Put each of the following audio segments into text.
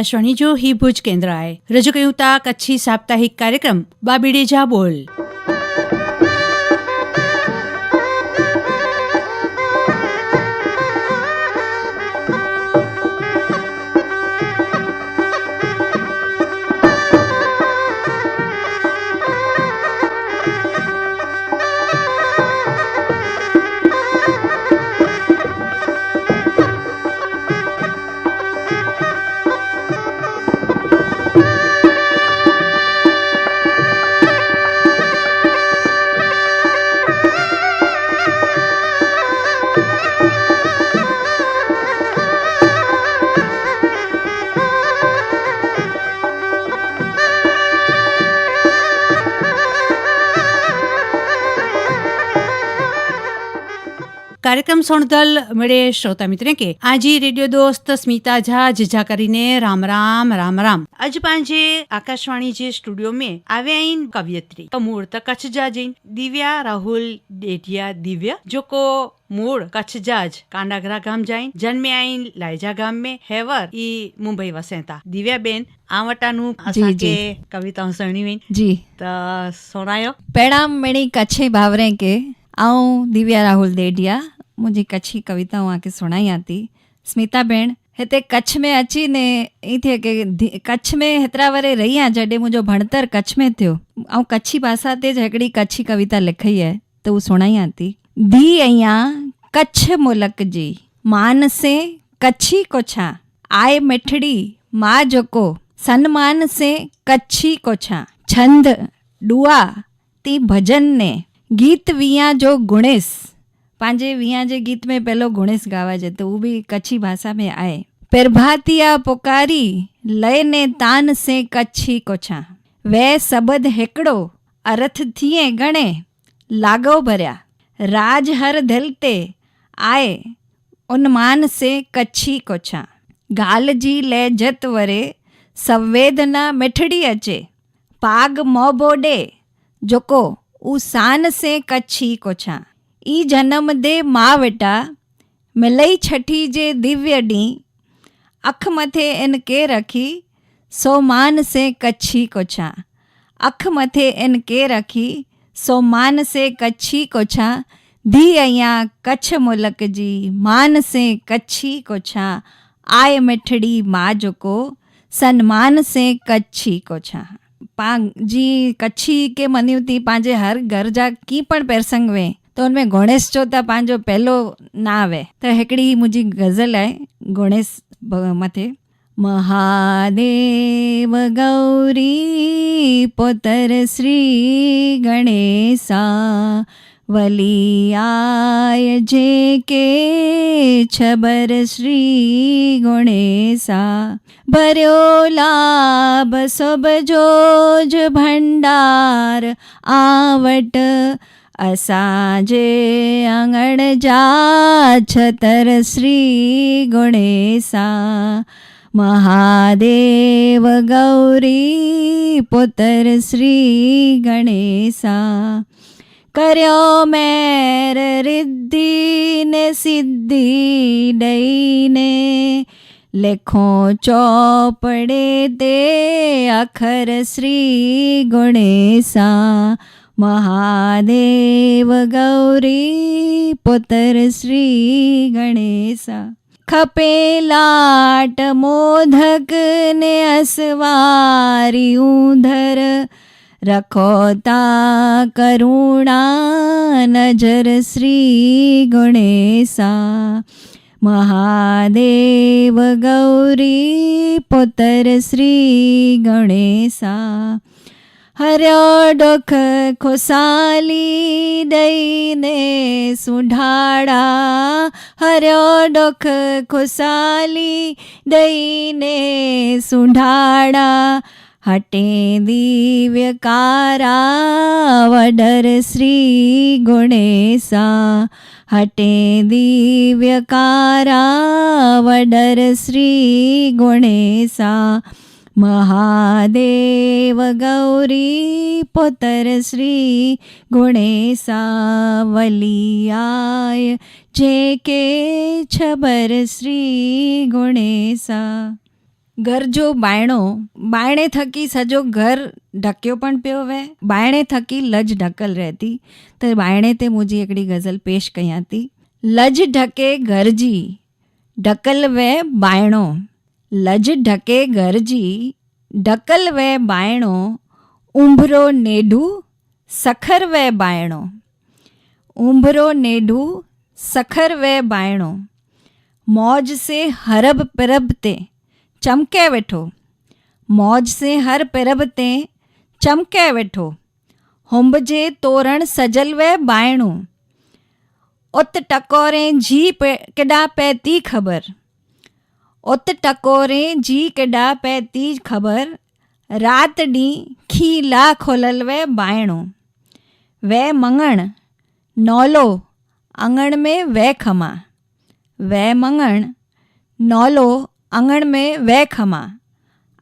आकाशवाणी जो ही भुज केंद्र आहे रजकयूता कच्छी साप्ताहिक कार्यक्रम बाबिड़े जा बोल કાર્યક્રમ સોણદલ મળે શ્રોતા મિત્રને કે આજી રેડિયો દોસ્ત સ્મિતા ઝા જીજા કરીને રામ રામ રામ રામ આજ પાંજે આકાશવાણી જે સ્ટુડિયો મેં આવ્યા ઈન કવિયત્રી મૂળ તો કચ્છ જા જઈન દિવ્યા રાહુલ ડેઢિયા દિવ્યા જોકો મૂળ કચ્છ જાજ કાંડાગરા ગામ જાઈન જન્મે આઈન લાયજા ગામ મે હેવર ઈ મુંબઈ વસેતા દિવ્યાબેન આવટાનું અસાકે કવિતાઓ સણીવેન જી તો સોણાયો પેડામ મેણી કચ્છે ભાવરે કે આઉં દિવ્યા રાહુલ દેડિયા मुंहिंजी कच्छी कविताऊं तव्हांखे सुणायां थी स्मिता भेण हिते कच्छ में अची ने ई थिए की कच्छ में हेतिरा वरे रही आहियाँ जॾहिं मुंहिंजो भणतर कच्छ में थियो। ऐं कच्छी भाषा ते हिकिड़ी कच्छी कविता लिखी आहे त उहा सुणायां थी धी अयां कच्छ मुलक जी मान से कच्छी को छा आए मिठड़ी माँ जेको सन्मान से कच्छी को छा छंद, डुआ ती भजन ने, गीत विया जो गुणेस पंहिंजे विया जे गीत में पहिलो गुणेस गावाजे त उहो बि कच्छी भाषा में आहे प्रभातिया पुकारी लय ने तान से कच्छी कोछा वै सबद हिकिड़ो अर्थ थिए घणे लागो भरिया राज हर दिल ते आए उन्मान से कच्छी कोछा गाल जी लहजत वरे संवेदना मिठड़ी अचे पाग मोबो ॾे जेको ऊ सान से कच्छी कोछा ई जनम दे माँ वेटा मिलई छठी जे दिव्य ॾींहुं अख मथे इन के रखी सो मान से कच्छी कोछा अख मथे इन के रखी सो मान से कच्छी कोछा धी अयां कच्छ मुलक जी मान से कच्छी कोछा आय मिठड़ी माँ जेको सन्मान से कच्छी कोछा पंहिंजी कच्छी के मञियूं थी पंहिंजे हर घर जा की पण प्रसंग वे त हुनमें गणेश जो त पंहिंजो पहिलो न आवे त हिकिड़ी मुंहिंजी गज़ल आहे गणेश मथे महादेव गौरी पुतर श्री गणेशा वली आय जे के छबर श्री गणेशा भरियो लाभ सब जोज भंडार आवट અસાજે આંગણ જા છતર શ્રી ગુણેશા મહાદેવ ગૌરી પુત્ર શ્રી ગણેશા કર્યો મેર રિદ્ધિને સિદ્ધિ દઈને લેખો ચોપડે તે અખર શ્રી ગુણેશા મહાદેવ ગૌરી પુત્ર શ્રી ગણેશ. ખપે લાટ મોધક ને અસવારી ઉધર રખોતા કરુણા નજર શ્રી ગણેશા. મહાદેવ ગૌરી પુત્ર શ્રી ગણેશા. હર્યો ડોખ ખોસાલી દઈને સુઢાડા હર્યો ડોખ ખોસાલી દઈને સુઢાડા હટે દિવ્યકારા વડર શ્રી ગુણેશા હટે દિવ્યકારા વડર શ્રી ગુણેશા મહાદેવ ગૌરી પોતર શ્રી ગુણેશાવલિયાય, જે કે છબર શ્રી ગુણેશા. ગરજો બાયણો, બાયણે થકી સજો ઘર ઢક્યો પણ પ્યો વે. બાયણે થકી લજ ઢકલ રહેતી. તો બાયણે તે મુજી એકડી ગઝલ પેશ કહ્યાતી લજ ઢકે ગરજી ઢકલ વે બાયણો. लज ढके घर जी, ढकल वए बाहिणो उंभरो नेढू, सखर वए बाहिणो उंभरो नेढू, सखर वए बाहिणो मौज से हरब पिरब ते चमके वेठो। मौज से हर पिरब ते चमके वेठो। हुंब जे तोरण सजल वे बाहिणो उत टकोरे जी पे केॾा थी ख़बर। उत टकोरे जी केॾा पए थी ख़बर। राति ॾींहुं खीला खोलल वे बाहिणो वे मङण नौलो अङण में वे खमा। वे मङण नौलो अङण में वे खमा।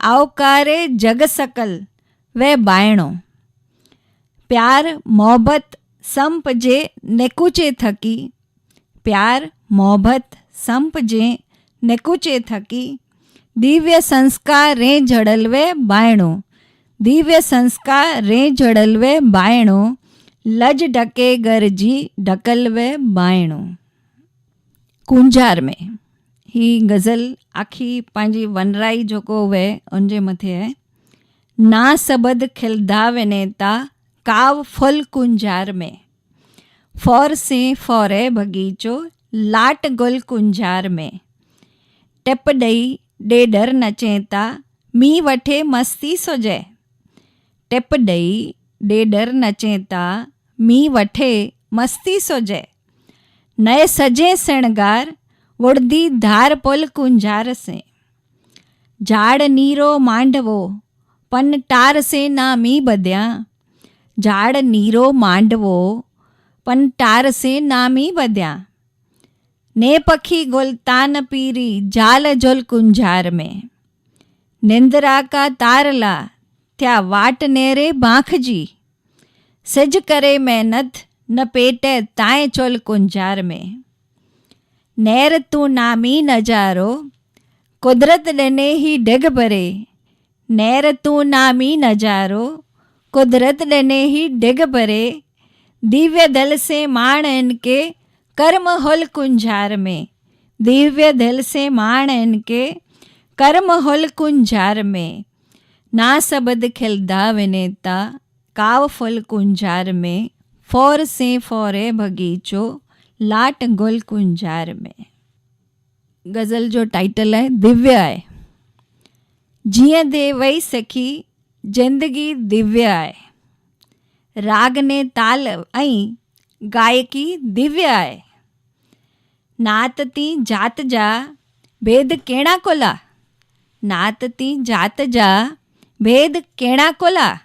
आवकारे जग सकल, वे बाहिणो प्यार मोहबत संप जे नेकुचे थकी। प्यार मोहबत संप जे नेकुचे थकी दिव्य संस्कार रे जड़ल वे बाहिणो दिव्य संस्कार रे जड़ल वे बाहिणो लज ढके घर जी ढकल वे बाहिणो कुंजार में ही गज़ल आखी पंहिंजी वनराई जेको वे उनजे मथे आहे ना सबद खिलदा वेनेता काव फुल कुंजार में फौर से फौरे बगीचो लाट गुल कुंजार में टिप ॾेई ॾेडर नचेता मी वठे मस्ती सुजै टिप ॾेई ॾेडर नचेता मी वठे मस्ती सुजै नए सजे सिणगार वुड़दी धार पुल कुंजार से झाड़ नीरो मांडवो पन टार से नामी बधिया झाड़ नीरो मांडवो पन टार से नामी बधिया ने पखी गुल तान पीरी, जाल जोल कुंजार में। निंद्रा का तारला थिया वाट नेरे बांख जी। सिज करे महिनत, न पेटे ताए चोल कुंजार में। नेर तू नामी नजारो कुदरत ॾिने ही डिग भरे नेर तू नामी नजारो कुदरत ॾिने ही डिग भरे दिव्य दल से माण इनके कर्म हुल कुंजार में, दिव्य दिल से माण इनके कर्म हुल कुंजार में। ना सबद खिलदा विनेता काव फुल कुंजार में। फौर से फौरे बगीचो, लाट गुल कुंजार में। गज़ल जो टाइटल है, दिव्य आहे जीअं दे वई सखी, ज़िंदगी दिव्य आहे राग ने ताल ऐं गायकी दिव्य आहे नात ती जात जा, भेद कहिड़ा कोला? नात ती जात जा, भेद कहिड़ा कोला?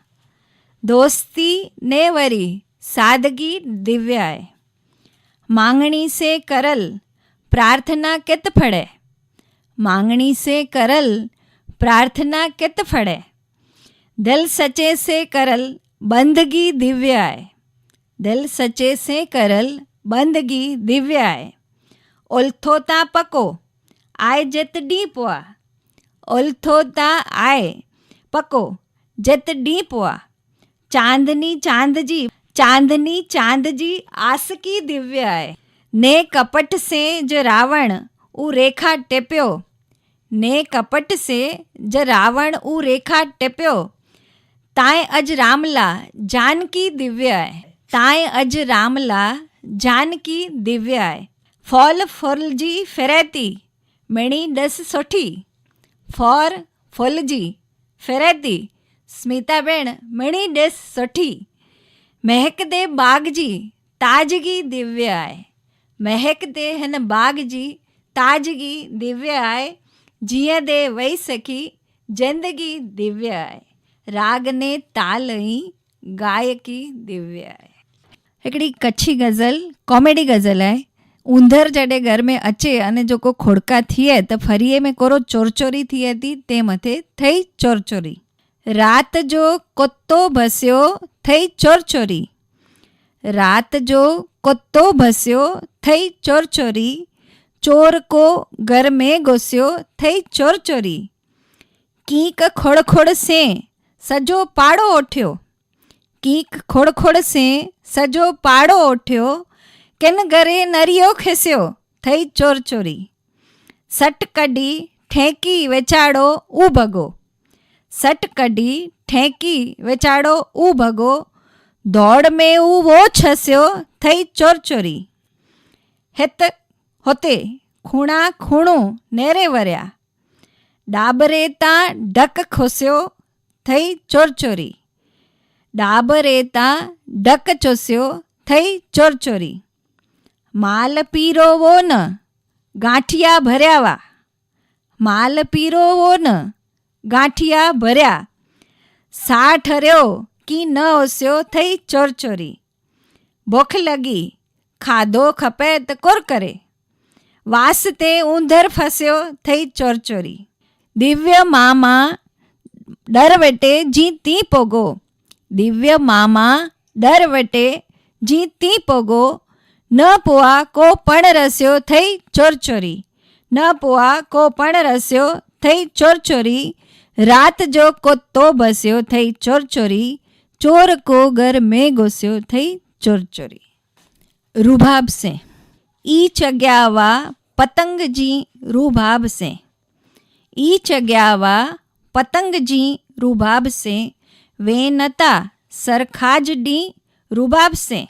दोस्ती ने वरी, सादगी दिव्य आहे मांगणी से करल, प्रार्थना कित फड़े। मांगणी से करल, प्रार्थना कित फड़े। दिल सचे से करल, बंदगी दिव्य आहे दिल सचे से करल, बंदगी दिव्य आहे उल्थो ता पको आए जित ॾींहुं पोआ उल्थो ता आए पको जित ॾींहुं पोआ चांदनी चाँद जी चांदनी चाँद जी आसकी दिव्य आहे ने कपट से ज रावण ऊ रेखा टिपियो ने कपट से ज रावण ऊ रेखा टिपियो ताए अज रामला जानकी दिव्य आहे ताए अज रामला जानकी दिव्य आहे फॉल फुल जी फिरैती, मिणी ॾस सुठी। फॉर फुल जी फिरैती, स्मिता भेण, मिणी ॾिस सुठी। महकदे बाग जी ताजगी दिव्य आहे। महकदे हिन बाग जी ताजगी दिव्य आहे। जीअं दे वई सखी, ज़िंदगी दिव्य आहे। राग ने ताल ई गायकी दिव्य आहे। हिकिड़ी कच्छी गज़ल, कॉमेडी गज़ल आहे। जॾहिं घर में अचे अने जेको खोड़का थिए त फरीअ में कोरो चोरचोरी थिए थी ते मथे थई चोरचोरी राति जो कुतो भसियो थई चोरचोरी राति जो कुतो भसियो थई चोरचोरी चोर को घर में घुसियो थई चोरचोरी कीक खोड़ खोड़ से सॼो पाड़ो ओठियो कीक खोड़ खोड़ से सॼो पाड़ो ओठियो किन घरे नरियो खिसियो? थई चोर चोरी। सट कढी ठेकी वेचाड़ो ऊ भगो। सट कढी ठेकी वेचाड़ो ऊ भगो। दौड़ में ऊ वो छसियो, थई चोर चोरी। हित होते खूणा खूणो नेरे वरिया। डाबरे ता ढक खुसियो, थई चोर चोरी। डाबरे ता ढक चुसियो, थई चोर चोरी। માલ પીરોવો ન ગાંઠિયા ભર્યાવા માલ પીરોવો ન ગાંઠિયા ભર્યા સા ઠર્યો કી ન ઓસ્યો થઈ ચોરચોરી ભૂખ લગી ખાધો ખપે તો કોર કરે વાસતે ઊંધર ફસ્યો થઈ ચોરચોરી દિવ્ય મામા ડરવટે જીતી પોગો દિવ્ય મામા ડરવટે જીતી પોગો ન પોઆ કો પણ રસ્યો થઈ ચોરચોરી ન પોઆ કો પણ રસ્યો થઈ ચોરચોરી રાત જો કોતો બસ્યો થઈ ચોરચોરી ચોર કો ઘર મેં ઘોસ્યો થઈ ચોરચોરી રૂભાબ સે ઈ ચગ્યાવા પતંગજી રૂભાબ સે ઈ ચગ્યાવા પતંગજી રૂભાબ સે વે નતા સરખાજડી રૂભાબ સે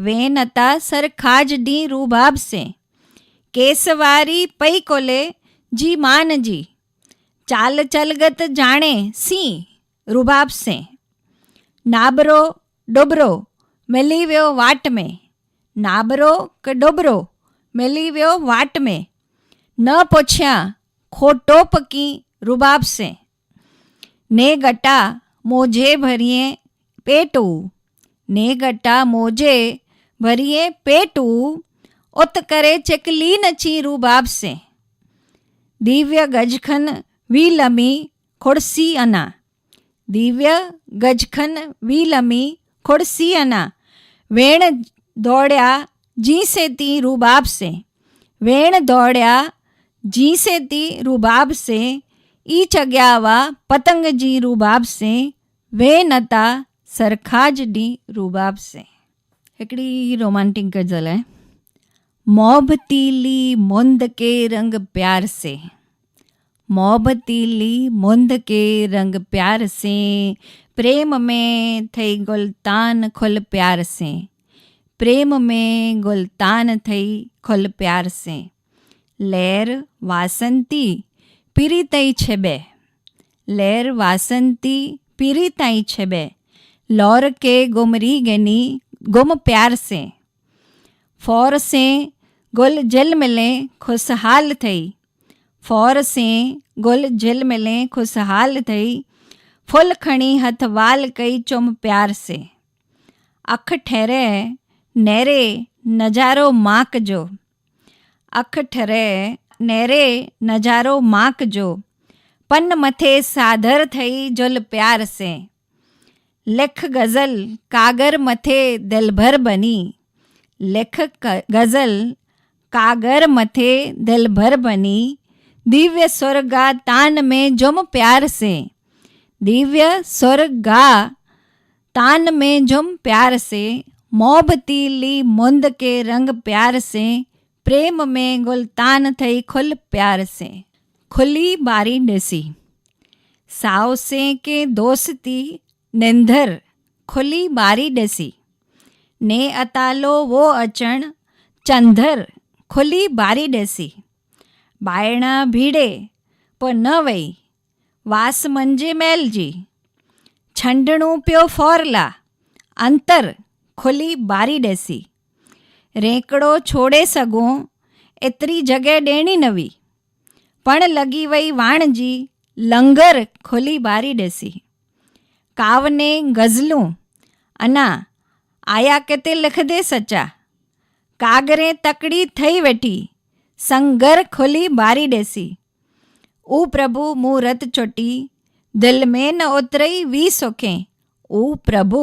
डी रूबाब से वे नता सरखाज डी रूबाब से। केसवारी पई कोले जी मान जी। चाल चलगत जाने सी रूबाब से। नाबरो डोबरो मिली वियो वाट में। नाबरो क डोबरो मिली वियो वाट में। न पुछिया खोटो पकी भरिए पेटू, उत करे चिकली नची रुबाब से दिव्य गजखन वी लमी खुड़सी अना। दिव्य गजखन वी लमी खुड़सी अना। वेण दौड़या जी से ती रूबाब से वेण दौड़या जी से ती रूबाब से ई चग्यावा पतंग जी रूबाब से वे नता सरखाज डी रूबाब से हिकिड़ी रोमांटिक गज़ल आहे मोहबतीली मुंद के रंग प्यार से. मोहबतीली मुंद के रंग प्यार से. प्रेम में थई गुलतान खुल प्यार से. प्रेम में गुलतान थई खुल प्यार से. लहर वासंती पीरी तई छेबे. लहर वासंती पीरी तई छेबे. लौर के गुमरी गनी गुम प्यार से, फौर से गुल जल मिले खुशहाल थई, फौर से गुल जल मिले खुशहाल थई, फुल खणी हथ वाल कई चुम प्यार से। अख ठहरे नेरे नज़ारो माक जो, अख ठरे नेरे नज़ारो माक जो, पन मथे साधर थई जुल प्यार से। लिख गज़ल कागर मथे दिल भर बनी। लिख गज़ल कागर मथे दिल भर बनी। दिव्य स्वर्गा तान में जुम प्यार से। दिव्य स्वर्गा तान में जुम प्यार से। मोहबतीली मुंद के रंग प्यार से। प्रेम में गुलतान थई खुल प्यार से। खुली बारी ॾिसी साव से के दोस्ती निंदर खुली बारी ॾिसी ने अतालो वो अचण चंदर खुली बारी ॾिसी ॿाहिरां भीड़े पोइ न वई वास मंझे मैल जी छंडणू पियो फौरला अंतर खुली बारी ॾिसी रेकड़ो छोड़े सघूं एतिरी जॻह ॾियणी न हुई पण लॻी वई वाण जी लंगर खुली बारी ॾिसी कावने गज़लूं अञा आया किथे लिखंदे सचा कागरे तकड़ी ठही वेठी संगर खुली बारी ॾिसी ऊ प्रभु मूं रत चोटी दिलि में न ओतिरई वी सोखे ऊ प्रभु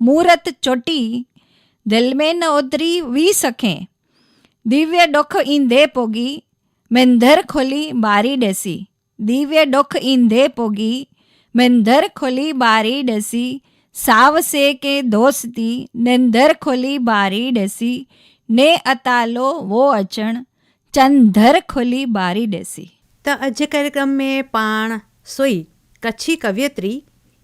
मूरत चोटी दिलि में न ओतिरी वी सखे दिव्य ॾुख ईंदे पोगी मंदर खोली बारी ॾिसी દિવ્ય ડોખ ઈંધે પોગી મેંધર ખોલી બારી ડસી સાવસે કે દોસ્તી નેંધર ખોલી બારી ડસી ને અતાલો વો અચણ ચંધર ખોલી બારી ડસી त अॼु जे कार्यक्रम में पाण सोई कच्छी कवियत्री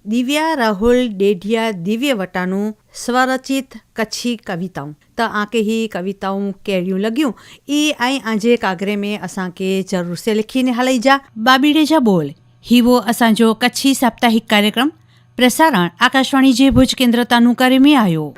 दिव्या राहुल डेढिया दिव्य वटानू स्वरचित कच्छी कविताऊं त आके ही कविताऊं कहिड़ियूं लॻियूं ई ऐं आजे कागरे में असांखे ज़रूर से लिखीने हलाई जा बाबीड़े जा बोल ही वो असांजो कच्छी साप्ताहिक कार्यक्रम प्रसारण आकाशवाणी जे भुज केंद्र तानू करे में आयो